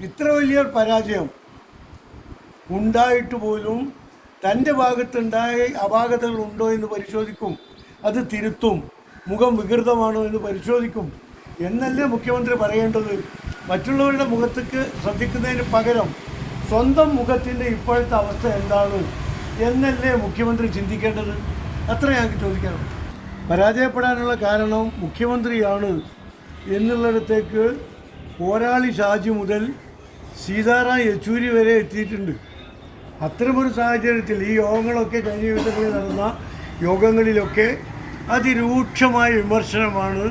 ഇത്ര വലിയൊരു പരാജയം ഉണ്ടായിട്ട് പോലും തന്റെ ഭാഗത്തുണ്ടായ അപാകതകൾ ഉണ്ടോ എന്ന് പരിശോധിക്കും. അത് തിരുത്തും. മുഖം വികൃതമാണോ എന്ന് പരിശോധിക്കും. എന്നല്ലേ മുഖ്യമന്ത്രി പറയേണ്ടത്? മറ്റുള്ളവരുടെ മുഖത്തേക്ക് ശ്രദ്ധിക്കുന്നതിന് പകരം സ്വന്തം മുഖത്തിന്റെ ഇപ്പോഴത്തെ അവസ്ഥ എന്താണ് എന്നല്ലേ മുഖ്യമന്ത്രി ചിന്തിക്കേണ്ടത്? അത്ര ഞങ്ങൾക്ക് ചോദിക്കണം. പരാജയപ്പെടാനുള്ള കാരണം മുഖ്യമന്ത്രിയാണ്. എന്നുള്ളിടത്തേക്ക് പോരാളി ഷാജി മുതൽ സീതാറാം യെച്ചൂരി വരെ എത്തിയിട്ടുണ്ട്. അത്തരമൊരു സാഹചര്യത്തിൽ ഈ യോഗങ്ങളൊക്കെ കഴിഞ്ഞ ദിവസങ്ങളിൽ നടന്ന യോഗങ്ങളിലൊക്കെ അതിരൂക്ഷമായ വിമർശനമാണ്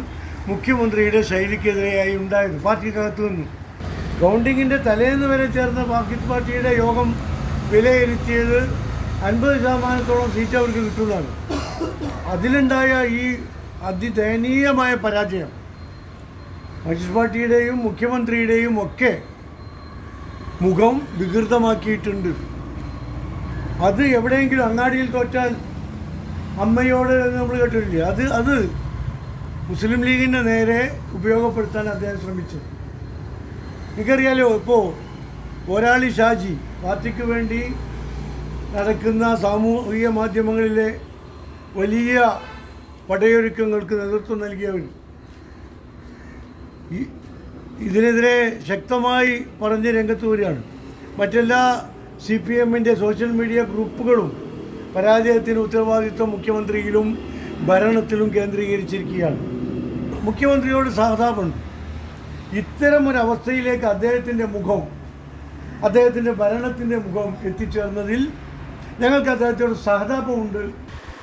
മുഖ്യമന്ത്രിയുടെ ശൈലിക്കെതിരെയായി ഉണ്ടായത്. പാർട്ടിക്കകത്തു നിന്നും. കൗണ്ടിങ്ങിന്റെ തലേന്ന് വരെ ചേർന്ന പാർട്ടി പാർട്ടിയുടെ യോഗം വിലയിരുത്തിയത് അൻപത് ശതമാനത്തോളം സീറ്റ് അവർക്ക് കിട്ടുന്നതാണ്. അതിലുണ്ടായ ഈ അതിദയനീയമായ പരാജയം മാർക്സിസ്റ്റ് പാർട്ടിയുടെയും മുഖ്യമന്ത്രിയുടെയും ഒക്കെ മുഖം വികൃതമാക്കിയിട്ടുണ്ട്. അത് എവിടെയെങ്കിലും അങ്ങാടിയിൽ തോറ്റാൽ അമ്മയോട് നമ്മൾ കേട്ടിട്ടില്ലേ? അത് അത് മുസ്ലിം ലീഗിന്റെ നേരെ ഉപയോഗപ്പെടുത്താൻ അദ്ദേഹം ശ്രമിച്ചു. എനിക്കറിയാലോ ഇപ്പോൾ ഒരാളി ഷാജി പാർട്ടിക്ക് വേണ്ടി നടക്കുന്ന സാമൂഹിക മാധ്യമങ്ങളിലെ വലിയ പടയൊരുക്കങ്ങൾക്ക് നേതൃത്വം നൽകിയവൻ. ഈ ഇതിനെതിരെ ശക്തമായി പറഞ്ഞ് രംഗത്ത് വരികയാണ്. മറ്റെല്ലാ സി പി എമ്മിന്റെ സോഷ്യൽ മീഡിയ ഗ്രൂപ്പുകളും പരാജയത്തിന് ഉത്തരവാദിത്വം മുഖ്യമന്ത്രിയിലും ഭരണത്തിലും കേന്ദ്രീകരിച്ചിരിക്കുകയാണ്. മുഖ്യമന്ത്രിയോട് സഹതാപമുണ്ട്. ഇത്തരം ഒരു അവസ്ഥയിലേക്ക് അദ്ദേഹത്തിന്റെ മുഖം അദ്ദേഹത്തിന്റെ ഭരണത്തിന്റെ മുഖം എത്തിച്ചേർന്നതിൽ ഞങ്ങൾക്ക് അദ്ദേഹത്തോട് സഹതാപമുണ്ട്.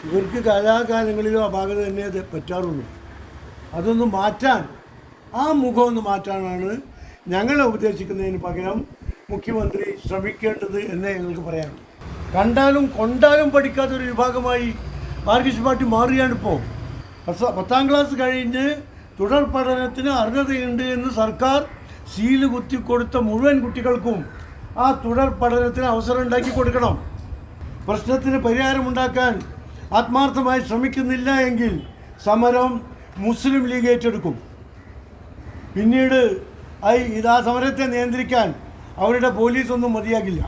ഇവർക്ക് കലാകാലങ്ങളിലും അപാകത തന്നെ അത് പറ്റാറുള്ളൂ. അതൊന്ന് മാറ്റാൻ ആ മുഖം ഒന്ന് മാറ്റാനാണ് ഞങ്ങളെ ഉപദേശിക്കുന്നതിന് പകരം മുഖ്യമന്ത്രി ശ്രമിക്കേണ്ടത് എന്നേ ഞങ്ങൾക്ക് പറയാം കണ്ടാലും കൊണ്ടാലും പഠിക്കാത്തൊരു വിഭാഗമായി മാർക്സിസ്റ്റ് പാർട്ടി മാറുകയാണിപ്പോൾ പത്താം ക്ലാസ് കഴിഞ്ഞ് തുടർ പഠനത്തിന് അർഹതയുണ്ട് എന്ന് സർക്കാർ സീൽ കുത്തി കൊടുത്ത മുഴുവൻ കുട്ടികൾക്കും ആ തുടർ പഠനത്തിന് അവസരം ഉണ്ടാക്കി കൊടുക്കണം. പ്രശ്നത്തിന് പരിഹാരമുണ്ടാക്കാൻ ആത്മാർത്ഥമായി ശ്രമിക്കുന്നില്ല എങ്കിൽ സമരം മുസ്ലിം ലീഗ് ഏറ്റെടുക്കും. പിന്നീട് ആ ഇത് സമരത്തെ നിയന്ത്രിക്കാൻ അവരുടെ പോലീസൊന്നും മതിയാകില്ല.